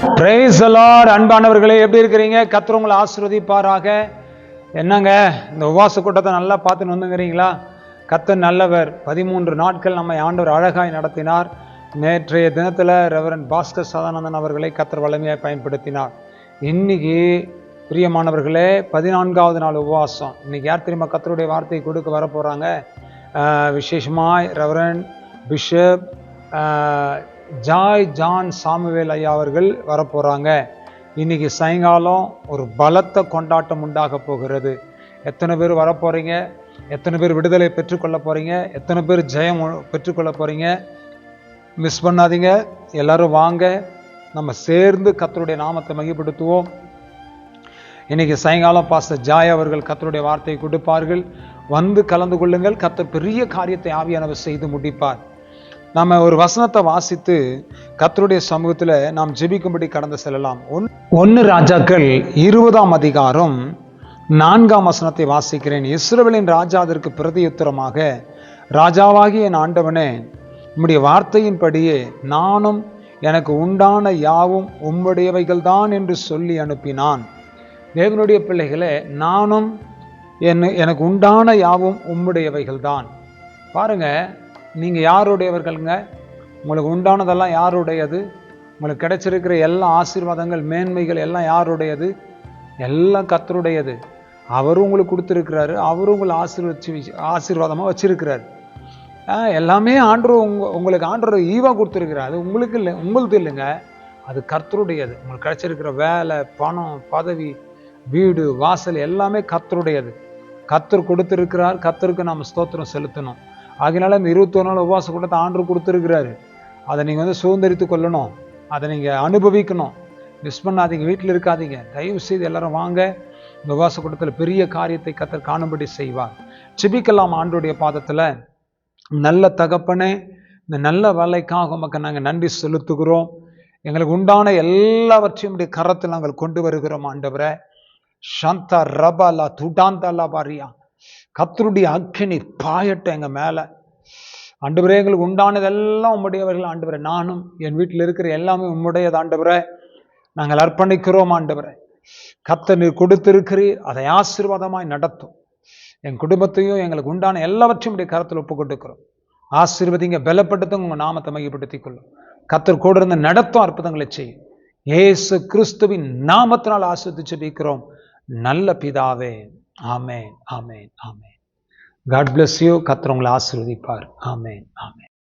Price Lord அன்பானவர்களே எப்படி இருக்கிறீங்க? கத்துறவங்களை உங்களை என்னங்க இந்த உபவாச கூட்டத்தை நல்லா பார்த்துன்னு வந்துங்கிறீங்களா? கத்த நல்லவர். பதிமூன்று நாட்கள் நம்ம ஆண்டவர் அழகாய் நடத்தினார். நேற்றைய தினத்தில் ரெவரன் பாஸ்கர் சதானந்தன் அவர்களை கத்தர் வலிமையாய் பயன்படுத்தினார். இன்னைக்கு பிரியமானவர்களே பதினான்காவது நாள் உபவாசம். இன்னைக்கு யார் தெரியுமா கத்தருடைய வார்த்தையை கொடுக்க வர போகிறாங்க விசேஷமாய் reverend bishop Joy John Samuel ஐயா அவர்கள் வரப்போகிறாங்க இன்றைக்கி சாயங்காலம் ஒரு பலத்த கொண்டாட்டம் உண்டாக போகிறது. எத்தனை பேர் வரப்போகிறீங்க எத்தனை பேர் விடுதலை பெற்றுக்கொள்ள போகிறீங்க எத்தனை பேர் ஜெயம் பெற்றுக்கொள்ள போகிறீங்க மிஸ் பண்ணாதீங்க. எல்லோரும் வாங்க. நம்ம சேர்ந்து கத்தருடைய நாமத்தை மையப்படுத்துவோம் இன்றைக்கி சாயங்காலம் பாஸ்டர் ஜாய் அவர்கள் கத்தருடைய வார்த்தையை கொடுப்பார்கள். வந்து கலந்து கொள்ளுங்கள். கத்த பெரிய காரியத்தை ஆவியானவர் செய்து முடிப்பார். நாம ஒரு வசனத்தை வாசித்து கத்தருடைய சமூகத்தில் நாம் ஜெபிக்கும்படி கடந்து செல்லலாம். ஒன் ஒன்று ராஜாக்கள் இருபதாம் அதிகாரம் நான்காம் வசனத்தை வாசிக்கிறேன். இஸ்ரேலின் ராஜா அதற்கு பிரதியுத்தரமாக ராஜாவாகிய என் ஆண்டவனே உம்முடைய வார்த்தையின்படியே நானும் எனக்கு உண்டான யாவும் உம்முடையவைகள்தான் என்று சொல்லி அனுப்பினான். தேவனுடைய பிள்ளைகளே நானும் என் எனக்கு உண்டான யாவும் உம்முடையவைகள் தான் பாருங்க நீங்கள் யாருடையவர்கள்ங்க? உங்களுக்கு உண்டானதெல்லாம் யாருடையது? உங்களுக்கு கிடைச்சிருக்கிற எல்லா ஆசீர்வாதங்கள் மேன்மைகள் எல்லாம் யாருடையது? எல்லாம் கத்தருடையது அவரும் உங்களுக்கு கொடுத்துருக்கிறாரு. அவரும் உங்களை ஆசீர்வச்சு ஆசீர்வாதமாக வச்சிருக்கிறாரு. எல்லாமே ஆண்டவர் உங்க உங்களுக்கு ஆண்டவர் ஈவாக கொடுத்துருக்கிறார். அது உங்களுக்கு இல்லை உங்களுது இல்லைங்க. அது கர்த்தருடையது. உங்களுக்கு கிடைச்சிருக்கிற வேலை பணம் பதவி வீடு வாசல் எல்லாமே கர்த்தருடையது. கத்தர் கொடுத்துருக்கிறார். கத்தருக்கு நாம் ஸ்தோத்திரம் செலுத்தணும். ஆகினால இந்த இருபத்தொரு நாள் உபவாச கூட்டத்தை ஆண்டு கொடுத்துருக்கிறாரு. அதை நீங்கள் வந்து சுதந்திரித்து கொள்ளணும். அதை நீங்கள் அனுபவிக்கணும். மிஸ் பண்ணாதீங்க. வீட்டில் இருக்காதீங்க. தயவு செய்து எல்லாரும் வாங்க. இந்த உபவாச கூட்டத்தில் பெரிய காரியத்தை கத்தர் காணும்படி செய்வார். செபிக்கலாம் ஆண்டுடைய பாதத்தில். நல்ல தகப்பனே இந்த நல்ல வேலைக்காக உமக்கு நாங்கள் நன்றி செலுத்துகிறோம். எங்களுக்கு உண்டான எல்லாவற்றையும் உடைய கரத்தில் நாங்கள் கொண்டு வருகிறோம் ஆண்டவரை. சாந்தா ரபாலா துடாந்தாலா பாரியா. கத்தருடைய அக்கினி பாயட்டும் எங்கள் மேலே. ஆண்டவரே எங்களுக்கு உண்டானதெல்லாம் உம்முடையவர்கள் ஆண்டவரே நானும் என் வீட்டில் இருக்கிற எல்லாமே உம்முடையது ஆண்டவரே. நாங்கள் அர்ப்பணிக்கிறோம் ஆண்டவரே. கத்த நீர் கொடுத்திருக்கிறீர். அதை ஆசீர்வாதமாய் நடத்தும். என் குடும்பத்தையும் எங்களுக்கு உண்டான எல்லாவற்றையும் உடைய கரத்தில் ஒப்பு கொடுக்கிறோம் ஆசீர்வதிங்க பலப்படுத்தும் உங்கள் நாமத்தை மையப்படுத்திக் கொள்ளும் கத்தர் கூட இருந்து நடத்தும் அற்புதங்களை செய்யும். ஏசு கிறிஸ்துவின் நாமத்தினால் ஆசிர்வதிச்சு வைக்கிறோம் நல்ல பிதாவே. ஆமேன் ஆமேன் ஆமேன். காட் பிளஸ் யூ கத்திரவங்களை ஆசிர்வதிப்பார். ஆமேன் ஆமேன்.